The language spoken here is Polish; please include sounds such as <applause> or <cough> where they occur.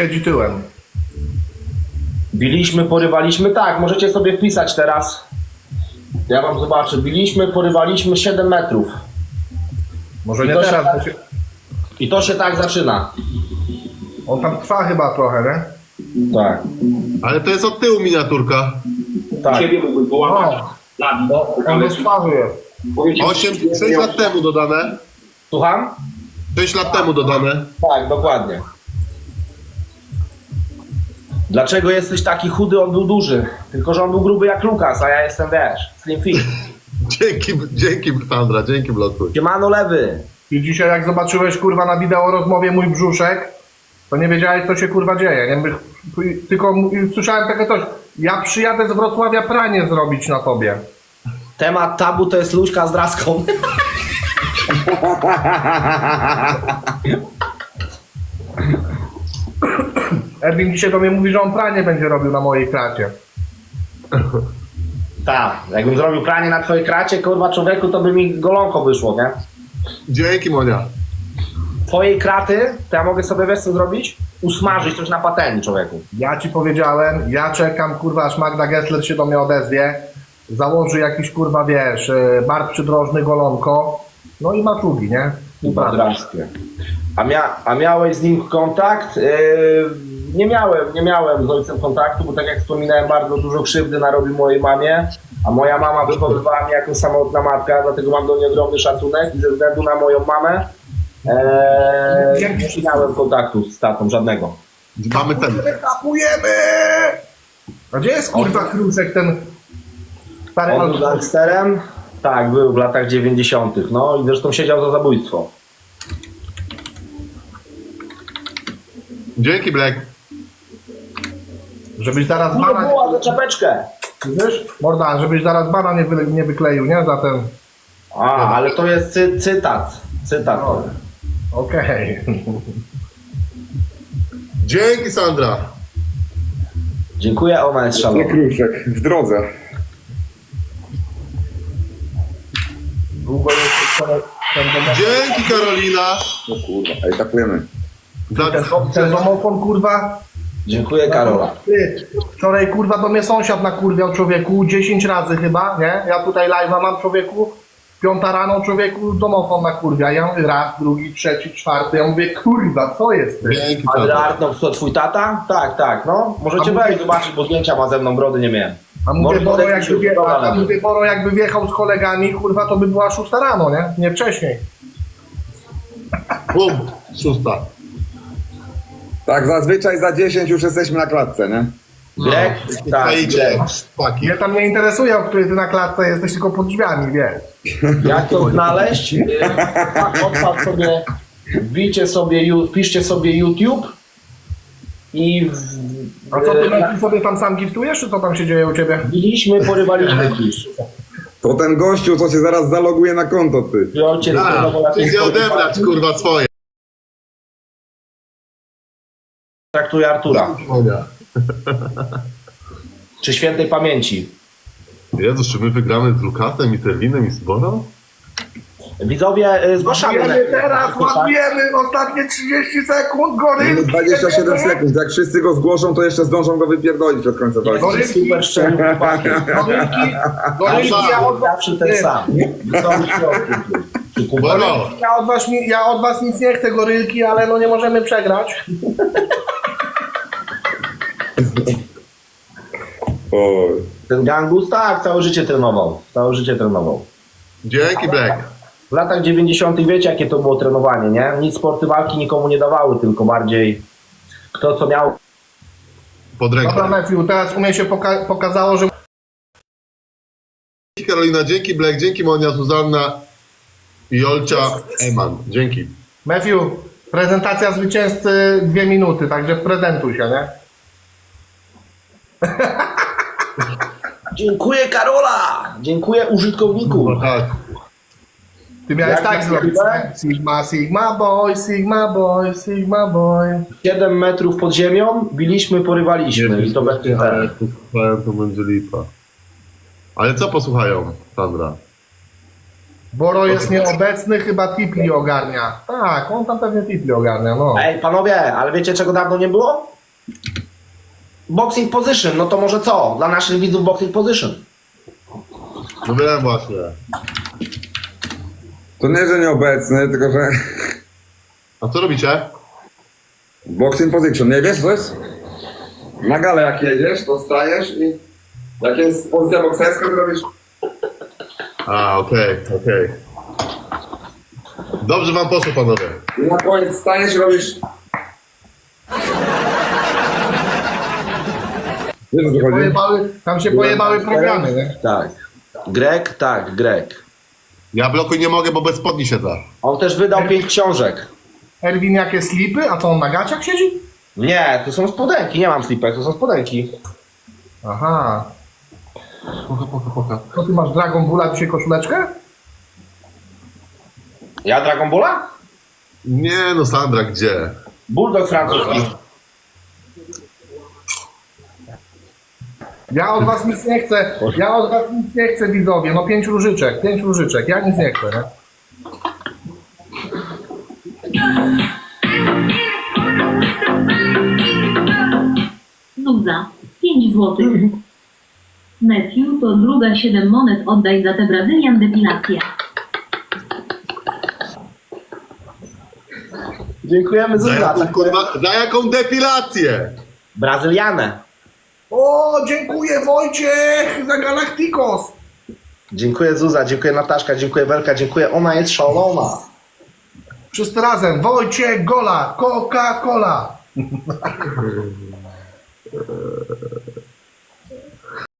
siedzi tyłem. Biliśmy, porywaliśmy, tak, możecie sobie wpisać teraz. Ja wam zobaczę. Biliśmy, porywaliśmy 7 metrów. Może I nie to teraz, się- bo się... I to się tak zaczyna. on tam trwa chyba trochę, nie? Tak, Ale to jest od tyłu miniaturka. tak. Ciebie mógłbym połamać. No. Dawid, On bez twarzy jest. powiecie, 8, 6 lat temu dodane. Słucham? 6 lat temu dodane. Tak, dokładnie. Dlaczego jesteś taki chudy? On był duży. Tylko, że on był gruby jak Lukas, a ja jestem, wiesz, slim fit. <laughs> Dzięki, dzięki Sandra, dzięki Bloku. Siemano lewy. I dzisiaj jak zobaczyłeś kurwa na wideo rozmowie mój brzuszek, to nie wiedziałeś co się kurwa dzieje. Nie? Tylko słyszałem takie coś. Ja przyjadę z Wrocławia pranie zrobić na tobie. Temat tabu to jest Luźka z draską. <laughs> Erwin dzisiaj do mnie mówi, że on pranie będzie robił na mojej kracie. <laughs> Tak, jakbym zrobił pranie na twojej kracie, kurwa człowieku, to by mi golonko wyszło, nie? Dzięki Monia. Twojej kraty, to ja mogę sobie, wiesz co zrobić? Usmażyć coś na patelni, człowieku. Ja ci powiedziałem, ja czekam kurwa aż Magda Gessler się do mnie odezwie, założy jakiś kurwa wiesz, y, bar przydrożny golonko, no i maczugi, nie? Draskie. A, mia, a miałeś z nim kontakt? Yy, nie miałem, nie miałem z ojcem kontaktu, bo tak jak wspominałem, bardzo dużo krzywdy narobił mojej mamie, a moja mama wychowywała mnie jako samotna matka, dlatego mam do niej ogromny szacunek i ze względu na moją mamę ee, nie miałem kontaktu z tatą, żadnego. Mamy ten. Kapujemy! A gdzie jest kurwa kruszek ten stary On był gangsterem? Tak, był w latach 90. No i zresztą siedział za zabójstwo. Dzięki Black. Żebyś zaraz Nie bana, była za czapeczkę. wiesz? Morda, żebyś zaraz bana nie, wy, nie wykleił, nie? Za ten... A, ale to jest cy, cytat. Cytat. No. Okej. Dzięki Sandra. Dziękuję, ona jest Nie szalona. kruszek, w drodze. Długo jeszcze ten, domofon, Dzięki Karolina. No kurwa, ej, tapujemy. Za... ten, ten domofon kurwa... Dziękuję, Karola. Ty, wczoraj kurwa do mnie sąsiad nakurwiał człowieku 10 razy chyba, nie? Ja tutaj live'a mam człowieku, piąta rano człowieku domofon nakurwia. Ja mówię raz, drugi, trzeci, czwarty. Ja mówię kurwa, co jest ty? Dzięki to twój tata? Tak, tak, no. Możecie A mówię- wejść zobaczyć, bo zdjęcia ma ze mną, brody nie miałem. A mówię, Może Boro podejść jakby, się wie, a mówię, Boro jakby wjechał z kolegami, kurwa, to by była szósta rano, nie? Nie wcześniej. Bum. Szósta. Tak, zazwyczaj za 10 już jesteśmy na klatce, nie? Greg? Tak, Wejdzie. Greg. Paki. Mnie tam nie interesuje, o której ty na klatce jesteś, tylko pod drzwiami, wiesz. Jak to znaleźć? Yy, <laughs> tak, Odpad sobie, wbijcie sobie, ju- wpiszcie sobie YouTube i w, A co, ty yy, Matthew, sobie tam sam giftujesz, czy co tam się dzieje u ciebie? biliśmy, porywaliśmy pisz. To ten gościu, co cię zaraz zaloguje na konto, ty. Ojciec A, Idzie odebrać kurwa swoje. Traktuje Artura. Czy <laughs> świętej pamięci. Jezu, czy my wygramy z Lukasem i Serwinem i z Boną? Widzowie, yy, zgłaszamy. Ładujemy teraz, ładujemy ostatnie 30 sekund, gorylki. Minut 27 sekund. Jak wszyscy go zgłoszą, to jeszcze zdążą go wypierdolić przed końcem walki. Jesteś super szczery chłopak. Gorylki, gorylki, ja od, zawsze ten sam. Są środki. Czy Kuba? Bono. ja, od was, ni- ja od was nic nie chcę, gorylki, ale no nie możemy przegrać. Oj. Ten gangus, tak, całe życie trenował. Całe życie trenował. Dzięki Black. W latach 90. wiecie, jakie to było trenowanie, nie? Nic sporty walki nikomu nie dawały, tylko bardziej kto co miał. Pod Dobra, ręką. Matthew, teraz u mnie się poka- pokazało, że Dzięki Karolina, dzięki Black, dzięki Monia, Zuzanna, Jolcia, Eman. Dzięki. Matthew, prezentacja zwycięzcy dwie minuty, także prezentuj się, nie? Dziękuję Karola! Dziękuję użytkowniku. No tak. Ty miałeś Jak tak zrobić. Sigma, Sigma boy, Sigma boy, Sigma boy. 7 metrów pod ziemią, biliśmy, porywaliśmy i to będzie ale ten. posłuchają, to będzie lipa. Ale co posłuchają, Sandra? Boro jest nieobecny, chyba Tipli ogarnia. Tak, on tam pewnie Tipli ogarnia, no. Ej, panowie, ale wiecie czego dawno nie było? Boxing Position, no to może co? Dla naszych widzów Boxing Position. No wiem właśnie. To nie, że nieobecny, tylko że A co robicie? boxing position. Nie wiesz, co to jest? Na galę jak jedziesz, to stajesz i jak jest pozycja bokserska, to robisz... A, okej, okej. Dobrze wam poszło, panowie. I na koniec stajesz i robisz... Wiesz o co chodzi? Pojebały, tam się pojebały programy, nie? Tak. Greg? Tak, Greg. Ja blokuj nie mogę, bo bez spodni siedzę. On też wydał pięć książek. Erwin, jakie slipy? A co, on na gaciach siedzi? Nie, to są spodenki, nie mam slipek, to są spodenki. Aha. Poka. To ty masz Dragon Balla dzisiaj koszuleczkę? Ja Dragon Balla? Nie no, Sandra, gdzie? Bulldog francuski. Ja od was nic nie chcę. Ja od was nic nie chcę, widzowie. No pięć różyczek, pięć różyczek. Ja nic nie chcę, nie? Zuza, 5 złotych. Matthew to druga 7 monet oddaj za tę Brazylian depilację. Dziękujemy Za za jaką, kurwa, za jaką depilację? Brazylianę. O, dziękuję Wojciech za Galacticos. Dziękuję Zuza, dziękuję Nataszka, dziękuję Welka, dziękuję. Ona jest szalona. Wszyscy razem. Wojciech Gola, Coca-Cola. <laughs>